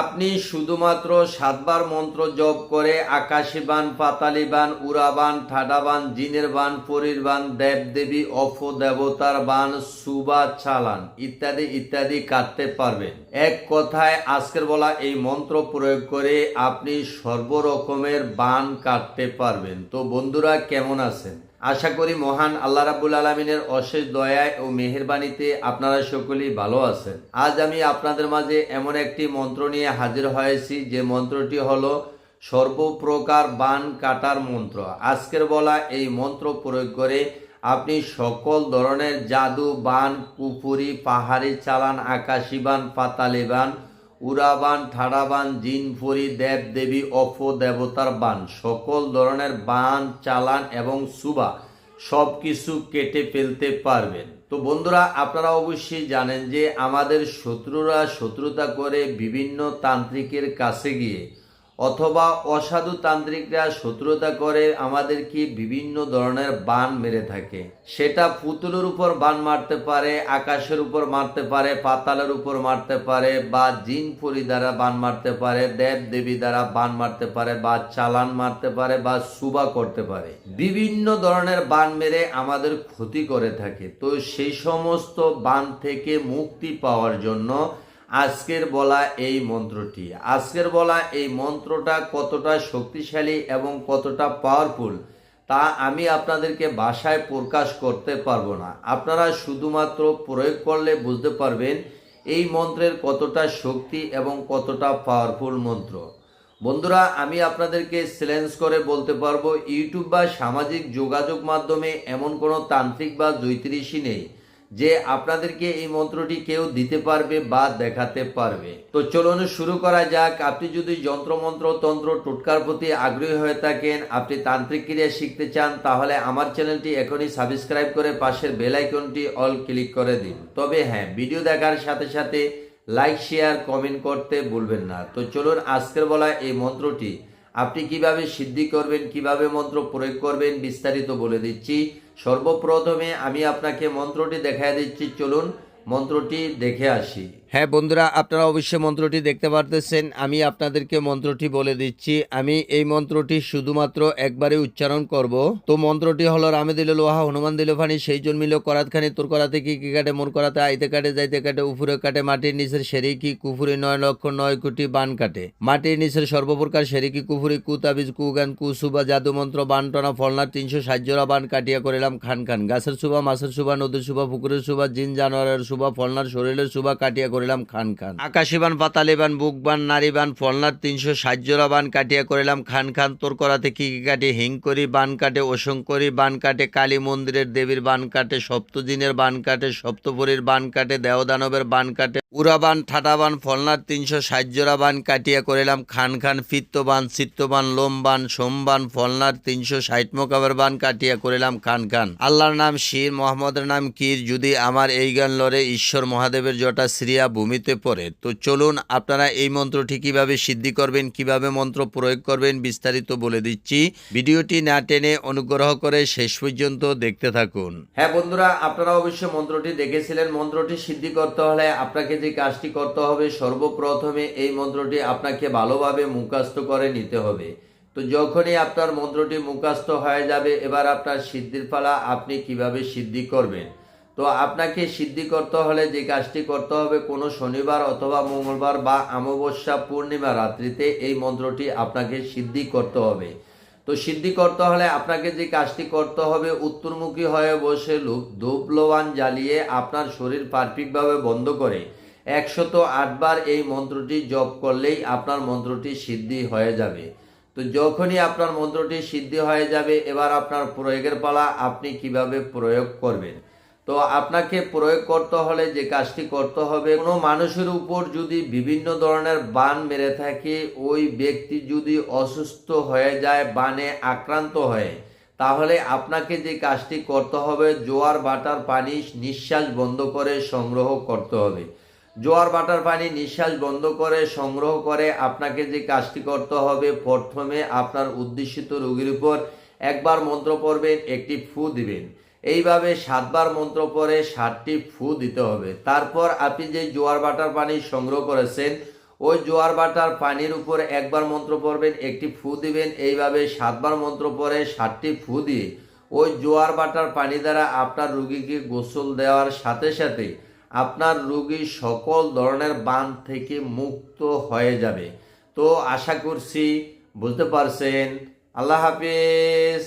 আপনি শুধুমাত্র সাতবার মন্ত্র জপ করে আকাশী বান, পাতালি বান উড়াবান ঠাডাবান জিনের বান, পরীর বান, দেবদেবী, অফ দেবতার বান, সুবা চালান ইত্যাদি ইত্যাদি কাটতে পারবেন। এক কথায় আজকের বলা এই মন্ত্র প্রয়োগ করে আপনি সর্বরকমের বান কাটতে পারবেন। তো বন্ধুরা, কেমন আছেন? আশা করি মহান আল্লাহ রাবুল আলমিনের অশেষ দয়ায় ও মেহেরবানিতে আপনারা সকলেই ভালো আছেন। আজ আমি আপনাদের মাঝে এমন একটি মন্ত্র নিয়ে হাজির হয়েছি, যে মন্ত্রটি হলো সর্বপ্রকার বান কাটার মন্ত্র। আজকের বলা এই মন্ত্র প্রয়োগ করে আপনি সকল ধরনের জাদু, বান কুপুরি পাহাড়ি চালান, আকাশি বান, পাতালি বান উড়াবান ঠাড়াবান জিনফরি দেব, দেবী অফ দেবতার বান। সকল ধরনের বান, চালান এবং সুবা সব কিছু কেটে ফেলতে পারবেন। তো বন্ধুরা, আপনারা অবশ্যই জানেন যে আমাদের শত্রুরা শত্রুতা করে বিভিন্ন তান্ত্রিকের কাছে গিয়ে অথবা অসাধু তান্ত্রিকরা শত্রুতা করে আমাদেরকে বিভিন্ন ধরনের বান মেরে থাকে? সেটা পুতুলের উপর বান মারতে পারে, আকাশের উপর মারতে পারে, পাতালের উপর মারতে পারে, বা জিন পরি দ্বারা বান মারতে পারে, দেব দেবী দ্বারা বান মারতে পারে, বা চালান মারতে পারে, বা সুবা করতে পারে। বিভিন্ন ধরনের বান মেরে আমাদের ক্ষতি করে থাকে। তো সেই সমস্ত বান থেকে মুক্তি পাওয়ার জন্য আজকের বলা এই মন্ত্রটি। আজকের বলা এই মন্ত্রটা কতটা শক্তিশালী এবং কতটা পাওয়ারফুল তা আমি আপনাদেরকে ভাষায় প্রকাশ করতে পারব না। আপনারা শুধুমাত্র প্রয়োগ করলে বুঝতে পারবেন এই মন্ত্রের কতটা শক্তি এবং কতটা পাওয়ারফুল মন্ত্র। বন্ধুরা, আমি আপনাদেরকে চ্যালেঞ্জ করে বলতে পারব, ইউটিউব বা সামাজিক যোগাযোগ মাধ্যমে এমন কোনো তান্ত্রিক বা জ্যোতিষী নেই। যে আপনাদেরকে এই মন্ত্রটি কেউ দিতে পারবে বা দেখাতে পারবে। তো চলুন শুরু করা যাক। আপনি যদি যন্ত্রমন্ত্র তন্ত্র টোটকার প্রতি আগ্রহী হয়ে থাকেন, আপনি তান্ত্রিক ক্রিয়া শিখতে চান, তাহলে আমার চ্যানেলটি এখনই সাবস্ক্রাইব করে পাশের বেল আইকনটি অল ক্লিক করে দিন। তবে হ্যাঁ ভিডিও দেখার সাথে সাথে লাইক, শেয়ার, কমেন্ট করতে ভুলবেন না। তো চলুন আজকের বলা এই মন্ত্রটি আপনি কীভাবে সিদ্ধি করবেন, কীভাবে মন্ত্র প্রয়োগ করবেন, বিস্তারিত বলে দিচ্ছি। সর্বপ্রথমে আমি আপনাকে মন্ত্রটি দেখায় দিচ্ছি। চলুন মন্ত্রটি দেখে আসি। হ্যাঁ বন্ধুরা, আপনারা অবশ্যই মন্ত্রটি দেখতে পারতেছেন। আমি আপনাদেরকে মন্ত্রটি বলে দিচ্ছি। আমি এই মন্ত্রটি শুধুমাত্র একবারে উচ্চারণ করব। তো মন্ত্রটি হলো, রামে দিল লোহা, হনুমান দিল ফানি, সেই জন্মিল করাত খানি, তোর করাতে কি কি কাটে মোর করাতে, আইতে কাটে, যাইতে কাটে, উফুরে কাটে, মাটির নিচের সেরিকি কুফুরি নয় লক্ষ নয় কোটি বান কাটে। মাটির নিচের সর্বপ্রকার সেরিকি কুফুরি কুতাবিজ কুগান কুসুবা জাদু মন্ত্র, বান বানটনা ফলনা, তিনশো সাজ্জরা বান কাটিয়া করিলাম খান খান। গাছের সুবা, মাছের সুবা, নদীর সুবা, পুকুরের সুবা, জিন, জানোয়ারের সুবা, ফলনার শরীরের সুবা কাটিয়া করিলাম খান খান। আকাশিবান পাতালিবান বুকবান নারীবান ফলনার তিনশো সাজ্জরা বান কাটিয়া করিলাম খান খান। তোর করাতে কি কি কাটে? হিং করি, বান কাটে অসংকরি বান কাটে, কালী মন্দিরের দেবীর বান কাটে সপ্তদিনের বান কাটে, সপ্তপুরীর বান কাটে, দেওদানবের বান কাটে উড়াবান ঠাটাবান ফলনার তিনশো সাজ্জরা বান কাটিয়া করিলাম খান খান। ফিত্তবান চিত্তবান লোমবান সোমবান ফলনার তিনশো ষাট মোকাবের বান কাটিয়া করিলাম খান খান। আল্লাহর নাম শির, মোহাম্মদের নাম কির, যদি আমার এই গান লড়ে, ঈশ্বর মহাদেবের জটা শ্রিয়া ভূমিতে পড়ে। তো চলুন, আপনারা এই মন্ত্রটি কীভাবে সিদ্ধি করবেন, কীভাবে মন্ত্র প্রয়োগ করবেন বিস্তারিত বলে দিচ্ছি। ভিডিওটি না টেনে অনুগ্রহ করে শেষ পর্যন্ত দেখতে থাকুন। হ্যাঁ বন্ধুরা, আপনারা অবশ্যই মন্ত্রটি দেখেছিলেন। মন্ত্রটি সিদ্ধি করতে হলে আপনাকে যে কাজটি করতে হবে, সর্বপ্রথমে এই মন্ত্রটি আপনাকে ভালোভাবে মুখাস্ত করে নিতে হবে। তো যখনই আপনার মন্ত্রটি মুখাস্ত হয়ে যাবে, এবার আপনার সিদ্ধির পালা আপনি কীভাবে সিদ্ধি করবেন? তো আপনাকে সিদ্ধি করতে হলে যে কাজটি করতে হবে কোনো শনিবার অথবা মঙ্গলবার বা অমাবস্যা পূর্ণিমা রাত্রিতে এই মন্ত্রটি আপনাকে সিদ্ধি করতে হবে। তো সিদ্ধি করতে হলে আপনাকে যে কাজটি করতে হবে, উত্তরমুখী হয়ে বসে লুপ ধূপলোবান জ্বালিয়ে আপনার শরীর পারফিকভাবে বন্ধ করে। একশত আটবার এই মন্ত্রটি জপ করলেই আপনার মন্ত্রটি সিদ্ধি হয়ে যাবে। তো যখনই আপনার মন্ত্রটি সিদ্ধি হয়ে যাবে, এবার আপনার প্রয়োগের পালা আপনি কীভাবে প্রয়োগ করবেন? তো আপনাকে প্রয়োগ করতে হলে যে কাজটি করতে হবে, কোনো মানুষের উপর যদি বিভিন্ন ধরনের বান মেরে থাকে, ওই ব্যক্তি যদি অসুস্থ হয়ে যায়, বানে আক্রান্ত হয়, তাহলে আপনাকে যে কাজটি করতে হবে, জোয়ার বাটার পানি নিঃশ্বাস বন্ধ করে সংগ্রহ করতে হবে। জোয়ার বাটার পানি নিঃশ্বাস বন্ধ করে সংগ্রহ করে আপনাকে যে কাজটি করতে হবে, প্রথমে আপনার উদ্দেশিত রোগীর উপর একবার মন্ত্র পড়বেন, একটি ফু দিবেন। এইভাবে সাতবার মন্ত্র পরে ষাটটি ফু দিতে হবে। তারপর আপনি যে জোয়ার বাটার পানি সংগ্রহ করেছেন, ওই জোয়ার বাটার পানির উপর একবার মন্ত্র পড়বেন, একটি ফু দিবেন, এইভাবে সাতবার মন্ত্র পরে ষাটটি ফু দিয়ে ওই জোয়ার বাটার পানি দ্বারা আপনার রুগীকে গোসল দেওয়ার সাথে সাথে আপনার রুগী সকল ধরনের বান থেকে মুক্ত হয়ে যাবে। তো আশা করছি বুঝতে পারছেন। আল্লাহ হাফিজ।